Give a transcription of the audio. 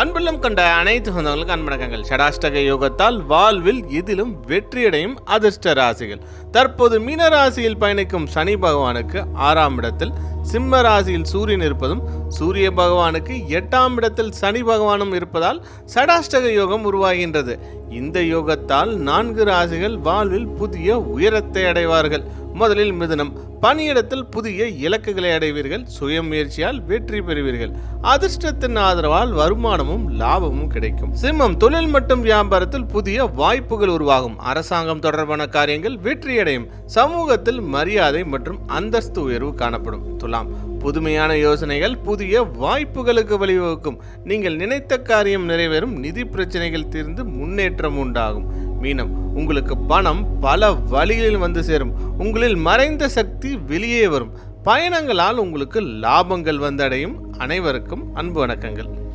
அன்புள்ளம் கொண்ட அனைத்து சொந்தங்களுக்கு அன்பணக்கங்கள். ஷடாஷ்டக யோகத்தால் வாழ்வில் எதிலும் வெற்றியடையும் அதிர்ஷ்ட ராசிகள். தற்போது மீன ராசியில் பயணிக்கும் சனி பகவானுக்கு ஆறாம் இடத்தில் சிம்ம ராசியில் சூரியன் இருப்பதும் சூரிய பகவானுக்கு எட்டாம் இடத்தில் சனி பகவானும் இருப்பதால் சடாஷ்டக யோகம் உருவாகின்றது. இந்த யோகத்தால் நான்கு ராசிகள் வாழ்வில் புதிய உயரத்தை அடைவார்கள். முதலில் மிதுனம். பணியிடத்தில் புதிய இலக்குகளை அடைவீர்கள். சுய முயற்சியால் வெற்றி பெறுவீர்கள். அதிர்ஷ்டத்தின் ஆதரவால் வருமானமும் லாபமும் கிடைக்கும். சிம்மம் தொழில் மற்றும் வியாபாரத்தில் புதிய வாய்ப்புகள் உருவாகும். அரசாங்கம் தொடர்பான காரியங்கள் வெற்றியடையும். சமூகத்தில் மரியாதை மற்றும் அந்தஸ்து உயர்வு காணப்படும். துலாம் புதுமையான யோசனைகள் புதிய வாய்ப்புகளுக்கு வழிவகுக்கும். நீங்கள் நினைத்த காரியம் நிறைவேறும். நிதி பிரச்சனைகள் தீர்ந்து முன்னேற்றம் உண்டாகும். மீனம் உங்களுக்கு பணம் பல வழிகளில் வந்து சேரும். உங்களில் மறைந்த சக்தி வெளியே வரும். பயணங்களால் உங்களுக்கு லாபங்கள் வந்தடையும். அனைவருக்கும் அன்பு வணக்கங்கள்.